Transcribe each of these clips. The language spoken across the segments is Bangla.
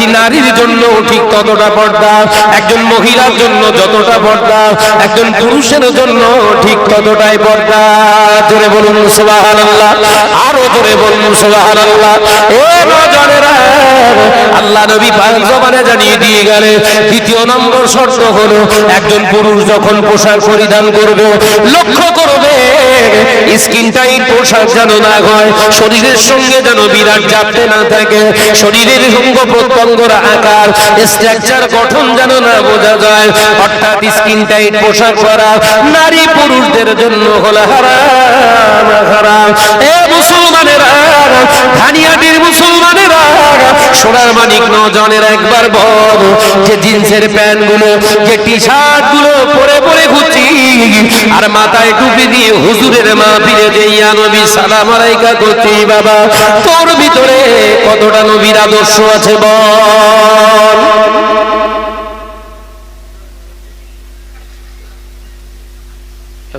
একটি নারীর জন্য ঠিক ততটা পর্দা, একজন মহিলার জন্য যতটা পর্দা, একজন পুরুষের জন্য ঠিক ততটাই পর্দা। জোরে বলুন সুবহানাল্লাহ, আরও জোরে বলুন সুবহানাল্লাহ। এ নজরেরা আল্লাহ নবী পাক জবানে জানিয়ে দিয়ে গেলে দ্বিতীয় নম্বর শর্ত হলো, একজন পুরুষ যখন পোশাক পরিধান করবে, লক্ষ্য করবে স্কিন টাইট পোশাক যেন না হয়, শরীরের সঙ্গে যেন বিরাট চাপতে না থাকে, শরীরের অঙ্গ প্রত্যঙ্গর আকার স্ট্রাকচার গঠন যেন না বোঝা যায় অর্থাৎ স্কিন টাইট পোশাক পরা, নারী পুরুষদের জন্য হলো হারাম হারাম। এ মুসলমানেরা ধানিয়াটির মুসলমানেরা, সোনার মানিক নজনের একবার বল, যে জিন্সের প্যান্টগুলো যে টি শার্টগুলো পরে পরে ঘুরছি আর মাথায় টুপি দিয়ে হুজুরের মা নবী, সালাম আলাইকা করছি বাবা? তোর ভিতরে কতটা নবীর আদর্শ আছে বল।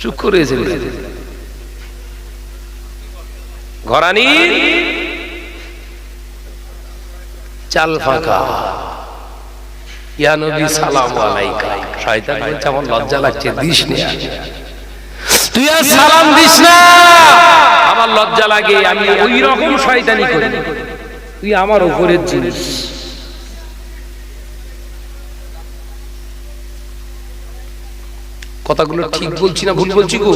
চুপ করে ঘরানি, চাল ফাঁকা। ইয়া নবী, সালাম আলাইকা। শয়তান আমার লজ্জা লাগছে, দিস নে। আর। তুই আর সালাম দিস না। আমার লজ্জা লাগে, আমি ওই রকম শয়তানি করি। তুই আমার উপরের জিনিস। কথাগুলো ঠিক বলছি না ভুল বলছি গো?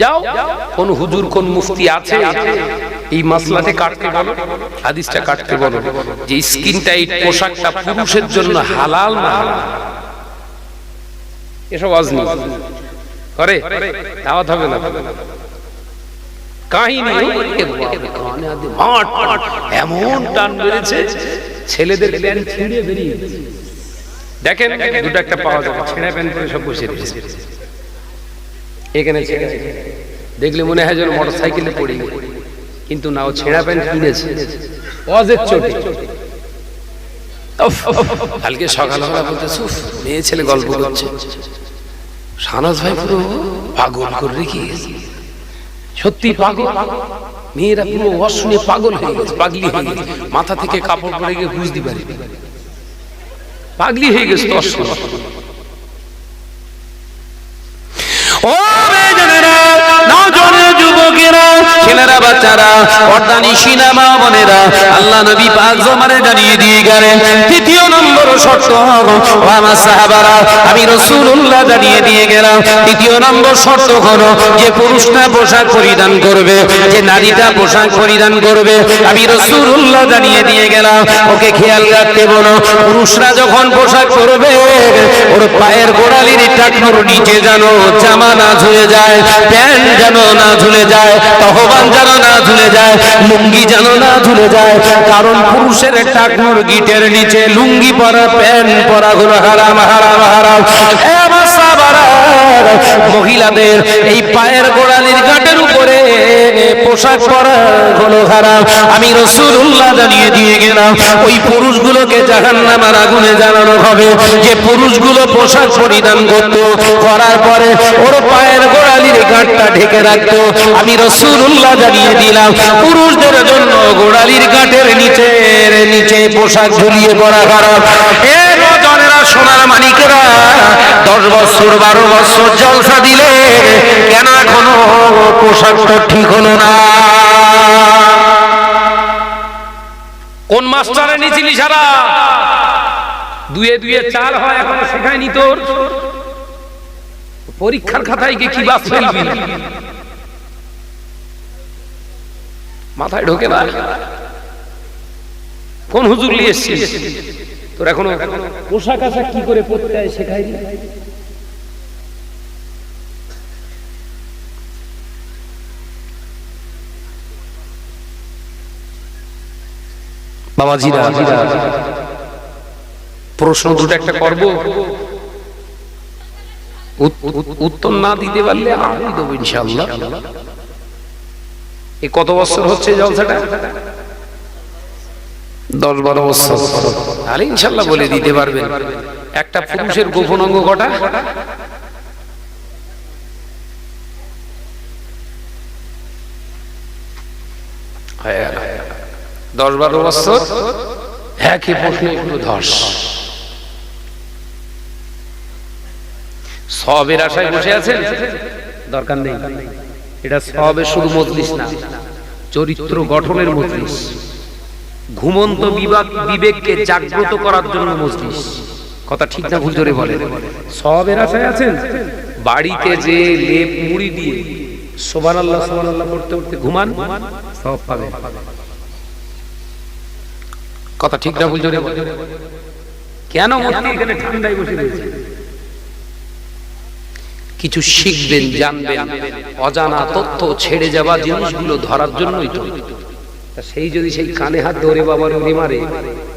যাও, কোন হুজুর, কোন মুফতি আছে, এই মাসলাতে কাটতে বলো, হাদিসটা কাটতে বলো, যে স্কিন টাইট পোশাকটা পুরুষের জন্য হালাল না? এসব অজনি করে দাওয়াত হবে না। কাহিনী এমন টান বেড়েছে ছেলেদের প্যান্ট ছিঁড়ে বেরিয়ে দেখেন দুটো একটা পাওয়া যাবে ছেঁড়া প্যান্ট পরে সব বসে এখানে ছেড়ে দেখলে মনে হয় যেন মোটর সাইকেলে পড়ে কিন্তু না ও ছেঁড়া প্যান্ট কিনেছে। অজের চোটে। কালকে সকালবেলা বলতে মেয়ে ছেলে গল্প করছে। ভাই পুরো পাগল করে সত্যি পাগল? মেয়েরা পুরো অশুনে পাগল হয়ে গেছে, পাগলি হয়ে গেছে। মাথা থেকে কাপড় পরে গিয়ে বুঝতে পাগলি হয়ে গেছে ছেলেরা, বাচ্চারা পর্দানি সিনেমা বোনেরা, আল্লাহ নবী পাক জমানে জানিয়ে দিয়ে গেলেন, তৃতীয় শর্ত ও আমার সাহাবারা, আমি রাসূলুল্লাহ জানিয়ে দিয়ে গেলাম তৃতীয় নম্বর শর্ত হলো, যে পুরুষটা পোশাক পরিধান করবে, যে নারীটা পোশাক পরিধান করবে, আমি রাসূলুল্লাহ জানিয়ে দিয়ে গেলাম, ওকে খেয়াল রাখতে বলো, পুরুষরা যখন পোশাক ওর পায়ের গোড়ালির টাকনোর নিচে যেন জামা না ঝুলে যায়, প্যান্ট যেন না ঝুলে যায় তহবান যেন না ঝুলে যায়, লুঙ্গি যেন না ঝুলে যায়, কারণ পুরুষের টাকনোর গিটের নিচে লুঙ্গি পরা প্যান্ট পরা গুলো হারাম হারাম হারাম। মহিলাদের এই পায়ের গোড়ালির গাঁটের উপরে পোশাক পরা হলো হারাম আমি রসুল্লাহ জানিয়ে দিয়ে গেলাম, ওই পুরুষগুলোকে জাহান্নামার আগুনে জানানো হবে। যে পুরুষগুলো পোশাক পরিধান করতো, করার পরে ওর পায়ের গোড়ালির গাঁটটা ঢেকে রাখতো। আমি রসুল্লাহ জানিয়ে দিলাম, পুরুষদের জন্য গোড়ালির গাঁটের নিচে নিচে পোশাক ঝুলিয়ে পরা খারাপ এ নজনেরা সোনার দশ বছর, বারো বছর জলসা দিলে কেন এখনও পোশাকটা ঠিক হলো না? কোন মাস্টারে নিয়েছিলি সারা দুয়ে দুয়ে চার হয় এখনও শেখায়নি তোর? পরীক্ষার খাতায় কি বাস ফেলবি? মাথায় ঢোকে না? কোন হুজুর নিয়ে এসছিস? তোর এখনও পোশাক আশাক কি করে পড়তে হয় শেখাইনি বাবাজিরা প্রশ্ন দুটো একটা করব। উত- উত- উত্তর না দিতে পারলে আমি দেবো ইনশাল্লাহ এ কত বছর হচ্ছে জলসাটা? দশ বারো বছর। তাহলে ইনশাল্লাহ বলে দিতে পারবেন। একটা পুরুষের গোপন অঙ্গ কটা? হয়ে গেল। দশ বারো বছর একই প্রশ্নে একটু ধস। সবের আশায় বসে আছেন? দরকার নেই। এটা সবের শুধু মজলিস না চরিত্র গঠনের মজলিস। ঘুমন্ত বিবাক বিবেককে জাগ্রত করার জন্য মজলিস। কথা ঠিক না ভুল ধরে বলে। সবের আশায় আছেন? বাড়িতে যে লেপ মুড়ি দিয়ে সোবান আল্লাহ সোবান আল্লাহ পড়তে পড়তে ঘুমান সব পাবে। কথা ঠিক না ধরে কেন মূর্তি? এখানে ঠান্ডায় বসে রয়েছে। কিছু শিখবেন জানবেন অজানা তথ্য ছেড়ে যাওয়া জিনিসগুলো ধরার জন্যই তো। তা সেই যদি সেই কানে হাত ধরে বাবার উড়ে মারে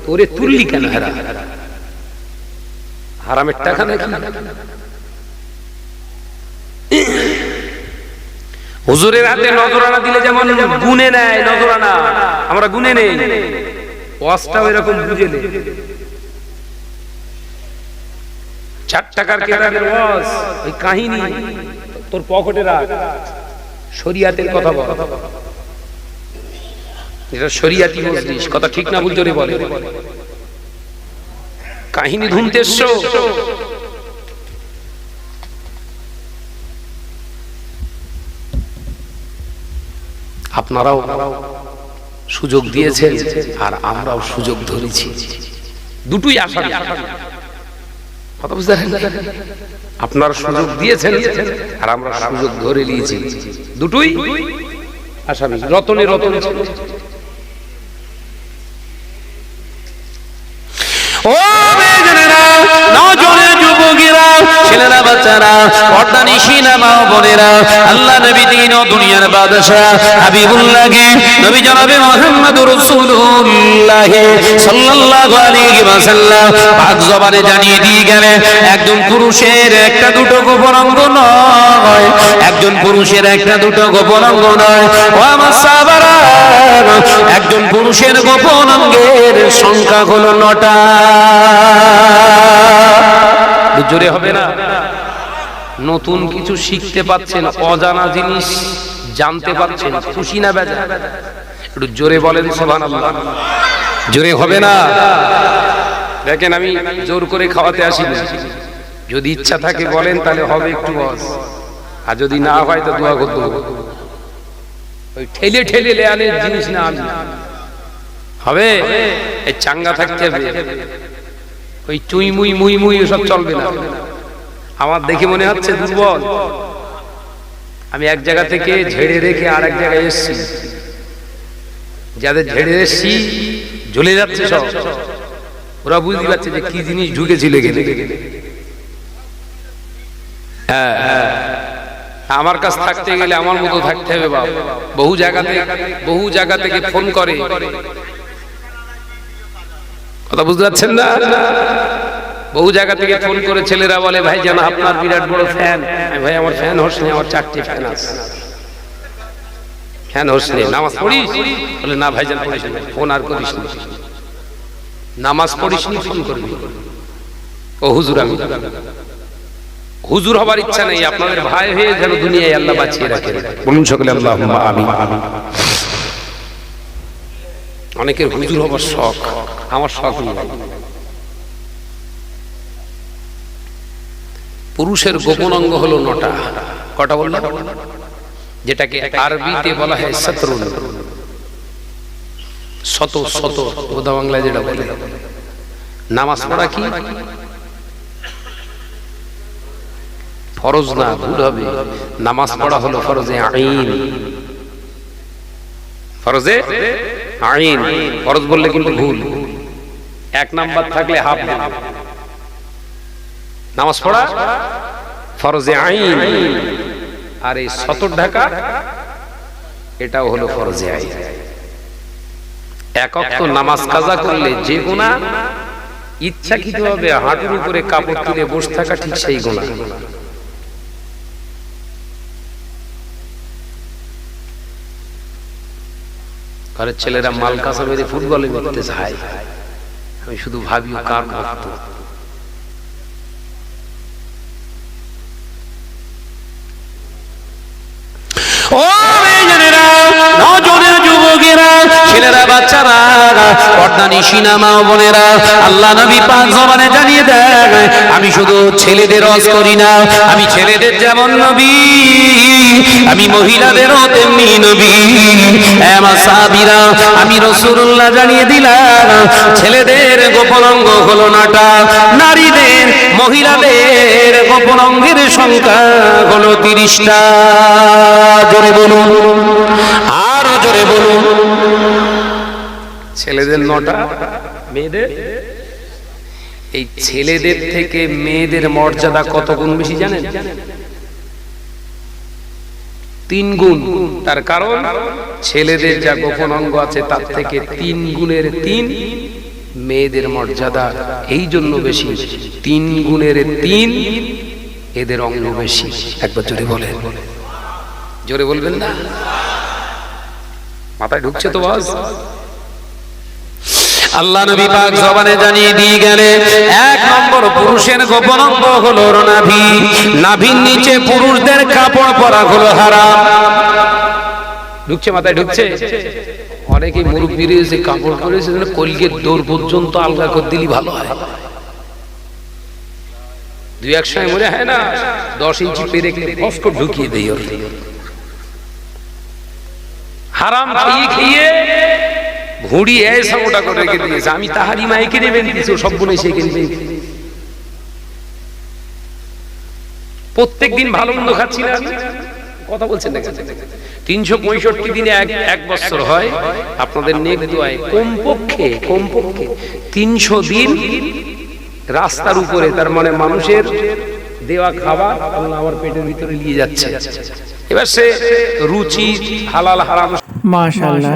তোরে তুললি কেন হেরা? হারামের টাকা নাকি? হুজুরের হাতে নজরানা দিলে যেমন গুনে নেয় নজরানা। আমরা গুনে নেই। ওয়াজটাও এরকম বুঝে নেই চার টাকার কেতাবের ওয়াজ ওই কাহিনী তোর পকেটে রাখ। শরিয়াতের কথা বল। এটা শরিয়াতি মজলিস কথা ঠিক না বুঝতে বলে। কাহিনী আপনারাও। সুযোগ দিয়েছেন আর আমরাও সুযোগ ধরেছি। দুটোই আশা কথা বুঝতে? আপনারা সুযোগ দিয়েছেন আর আমরা সুযোগ ধরে নিয়েছি। দুটোই আসামি রতনে রতন ও মেয়েজনেরা, নজরে যুবকেরা, ছেলেরা বাচ্চারা পর্দানি সিনেমা বোনেরা, আল্লাহ নবী দিন ও দুনিয়ার বাদশাহ হাবিবুল্লাহকে নবী জনাবে মুহাম্মদ রাসূলুল্লাহ সাল্লাল্লাহু আলাইহি ওয়াসাল্লাম পাক জবানে জানিয়ে দিয়ে গেলেন, একজন পুরুষের একটা দুটো গোপন অঙ্গ নয়, একজন পুরুষের একটা দুটো গোপন অঙ্গ নয়। ও আমার একজন পুরুষের গোপন অঙ্গের সংখ্যা হলো নটা। জোরে হবে না? নতুন কিছু শিখতে পাচ্ছেন অজানা জিনিস জানতে পাচ্ছেন খুশি না বেজা একটু জোরে বলেন সোভান জোরে হবে না। দেখেন আমি জোর করে খাওয়াতে আসি না। যদি ইচ্ছা থাকে বলেন তাহলে হবে একটু বস। আর যদি না হয় তো দোয়া করতে হবে। ওই ঠেলে ঠেলে লেয়ালের জিনিস না আমি। হবে? এই চাঙ্গা থাকতে হবে। ওই চুই মুই মুই মুই সব চলবে না। আমার দেখে মনে হচ্ছে দুর্বল। আমি এক জায়গা থেকে ঝেড়ে রেখে আর এক জায়গায় এসছি। যাদের ঝেড়ে এসছি ঝুলে যাচ্ছে সব। ওরা বুঝতে পারছে যে কি জিনিস ঢুকেছিল গেলে হ্যাঁ হ্যাঁ। আমার কাছে থাকতে গেলে আমার মতো থাকতে হবে বাবা বহু জায়গাতে বহু জায়গা থেকে ফোন করে। কথা বুঝতে পারছেন না? বহু জায়গা থেকে ফোন করে ছেলেরা বলে, ভাই জান, আপনার বিরাট বড় ফ্যান ভাই, আমার ফ্যান হোসনি আমার চারটি ফ্যান আছে। ফ্যান হোসনি নামাজ পড়িস? বলে, না, ভাই জান, পড়িস ফোন আর করিস নামাজ পড়িস নি, ফোন করবি। ও হুজুর, আমি হুজুর হবার ইচ্ছা নেই, আপনাদের ভাই হয়ে যেন দুনিয়ায় আল্লাহ বাঁচিয়ে রাখেন। বলুন সকলে আল্লাহ আমি অনেকের হুজুর হবার শখ, আমার শখ নেই। পুরুষের গোপন অঙ্গ হলো নটা। কটা বললাম? যেটাকে আরবিতে বলা হয় সতরুন শত শত বোধা বাংলায় যেটা বলে। নামাজ পড়া কি? ফরজ না ভুল হবে। নামাজ পড়া হলো ফরজে আইন। ফরজে আইন। ফরজ বললে কিন্তু ভুল। এক নাম্বার থাকলে হাফ নামাজ পড়া, ফরজে আইন। আর এই সতর ঢাকা, এটাও হলো ফরজে আইন। একক তো নামাজ কাজা করলে যে গুণা ইচ্ছাকৃত ভাবে হাঁটুর উপরে কাপড় তুলে বসে থাকা ঠিক সেই গুণা ঘরের ছেলেরা মাল কাঁচা মেরে ফুটবলে মেরতে চায় আমি শুধু ভাবি কার ভক্ত ও মেয়েজনেরা, নজরের যুবকেরা, ছেলেরা আমি শুধু ছেলেদের রস করি না, আমি ছেলেদের যেমন নবী, আমি তেমনি নবী। আমি রাসূলুল্লাহ জানিয়ে দিলাম, ছেলেদের গোপন অঙ্গ হলো নাটা, নারীদের, মহিলাদের গোপন অঙ্গের সংখ্যা হলো তিরিশটা। জোরে বলুন, আরও জোরে বলুন। ছেলেদের নটা, মেয়েদের? এই ছেলেদের থেকে মেয়েদের মর্যাদা কত গুণ বেশি জানেন? তিন গুণ। তার কারণ, ছেলেদের যা গোপন অঙ্গ আছে, তার থেকে তিন গুণের তিন মেয়েদের মর্যাদা। এই জন্য বেশি। তিন গুণের তিন এদের অঙ্গ বেশি। একবার জোরে বলেন। জোরে বলবেন না? মাথায় ঢুকছে তো বাস আল্লাহ নবী পাক জবানে জানিয়ে দিয়ে গেলে, এক নম্বর পুরুষের গোপন অঙ্গ হলো নাভি নাভির নিচে পুরুষদের কাপড় পরা হলো হারাম। ঢুকছে মাথায়, ঢুকছে? অনেকেই মুরব্বীর যে কাপড় পরেছে কলগের দৌড় পর্যন্ত আলগা করে দিলি ভালো হয়। দুই এক সময় মনে হয় না, দশ ইঞ্চি পেরে ফস্কর ঢুকিয়ে দেই হারাম খাইয়ে খেয়ে ভুড়ি এসা ওটা করে রেখে দিয়েছে। আমি তাহারি মাইকে নেবেন দিয়েছি সবগুলো এসে কিনবে। প্রত্যেক দিন ভালো মন্দ খাচ্ছি না। কথা বলছেন না তিনশো পঁয়ষট্টি দিনে এক এক বছর হয়। আপনাদের নেক দোয়ায় কমপক্ষে কমপক্ষে তিনশো দিন রাস্তার উপরে, তার মানে মানুষের দেওয়া খাবার আল্লাহ আমার পেটের ভিতরে নিয়ে যাচ্ছে। এবার সে রুচি, হালাল, হারাম মাশাল্লাহ